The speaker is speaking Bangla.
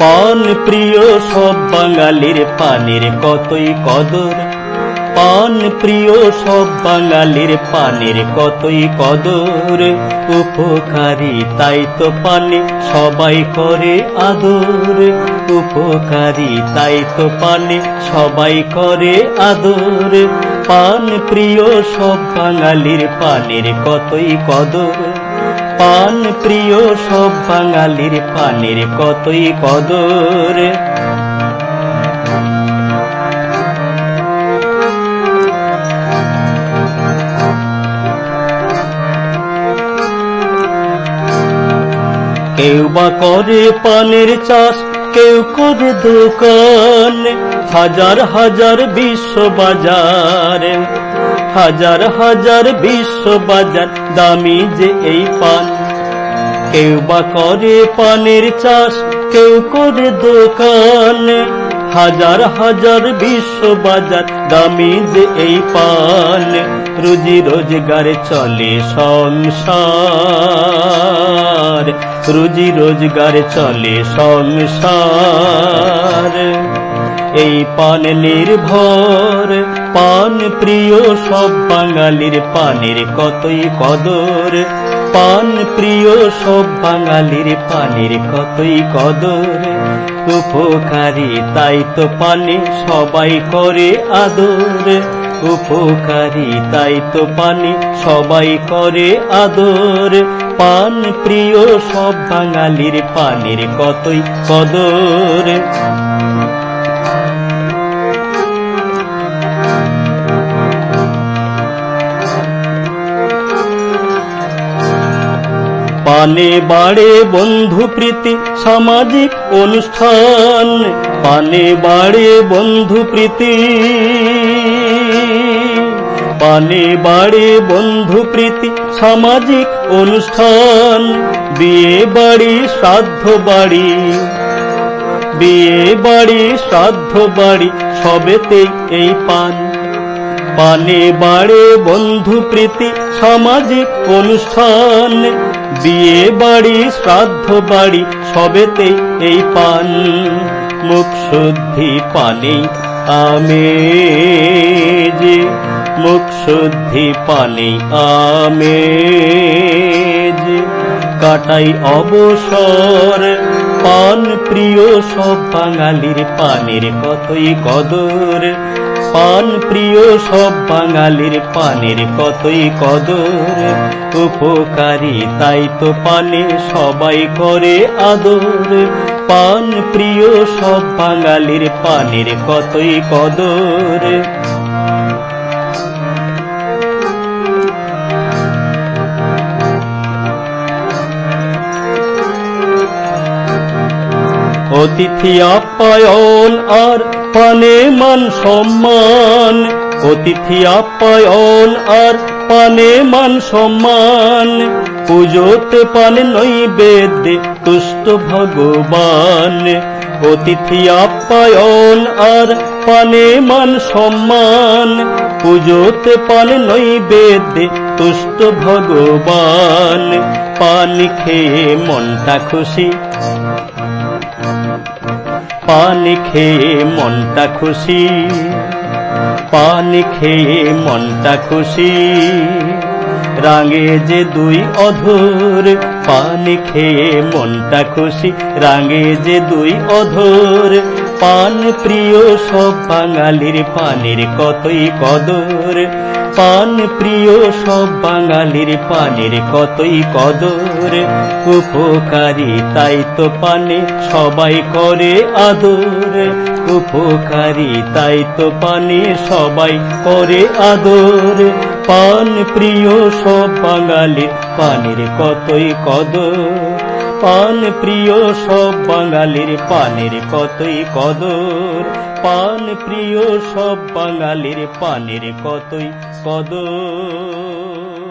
পান প্রিয় সব বাঙালির পানির কতই কদর পান প্রিয় সব বাঙালির পানের কতই কদর। উপকারী তাই তো পানি সবাই করে আদর। উপকারী তাই তো পানি সবাই করে আদর। পান প্রিয় সব বাঙালির পানের কতই কদর। পান প্রিয় সব বাঙালির পানের কতই কদর। কেউ বা করে পানের চাষ, কেউ করে দোকান। হাজার হাজার বিশ্ব বাজার, হাজার হাজার বিশ্ব বাজার, দামি যে এই পান। কেউ বা করে পানের চাষ, কেউ করে দোকান। হাজার হাজার বিশ্ব বাজার, দামি যে এই পান। রুজি রোজগার চলে সংসার। রুজি রোজগার চলে সংসার। এই পান নির্ভর, পান প্রিয় সব বাঙালির পানের কতই কদর। পান প্রিয় সব বাঙালির পানির কতই কদর। উপকারী তাই তো পানি সবাই করে আদর। উপকারী তাই তো পানি সবাই করে আদর। পান, প্রিয় সব বাঙালির পানির কতই কদর। পানে বাড়ে বন্ধু প্রীতি, সামাজিক অনুষ্ঠান। পানে বাড়ে বন্ধু প্রীতি। পানে বাড়ে বন্ধু প্রীতি, সামাজিক অনুষ্ঠান। বিয়ে বাড়ি, শ্রাদ্ধ বাড়ি। বিয়ে বাড়ি, শ্রাদ্ধ বাড়ি, সবেতেই এই পান। পানে বাড়ে বন্ধু প্রীতি, সামাজিক অনুষ্ঠান। বিয়ে বাড়ি, শ্রাদ্ধ বাড়ি সবেতে এই পান। মুখ শুদ্ধি পানে আমেজ মুখ শুদ্ধি পানে আমেজ। কাটাই অবসর, পান প্রিয় সব বাঙালির পানের কতই কদর। পান প্রিয় সব বাঙালির পানের কতই কদর। উপকারী তাই তো পানে সবাই করে আদর। পান প্রিয় সব বাঙালির পানের কতই কদর। অতিথি আপ্যায়ন, আর পানে মান সম্মান। অতিথি আপ্যায়ন, আর পানে মান সম্মান। পুজোতে পানে নৈবেদ্যে তুষ্ট ভগবান। অতিথি আপ্যায়ন, আর পানে মান সম্মান। পুজোতে পানে নৈবেদ্যে তুষ্ট ভগবান। পান খেয়ে মনটা খুশি। পান খেয়ে মনটা খুশি, পানি খেয়ে মনটা খুশি। রাঙে যে দুই অধুর, পানি খেয়ে মনটা খুশি। রাঙে যে দুই অধর পান প্রিয় সব বাঙালির পানির কতই কদর। পান প্রিয় সব বাঙালির পানির কতই কদর। উপকারী তাই তো পানে সবাই করে আদর। উপকারী তাই তো পানে সবাই করে আদর। পান প্রিয় সব বাঙালির পানির কতই কদর। পান প্রিয় সব বাঙালির পানের কতই কদর। পান প্রিয় সব বাঙালির পানের কতই কদর।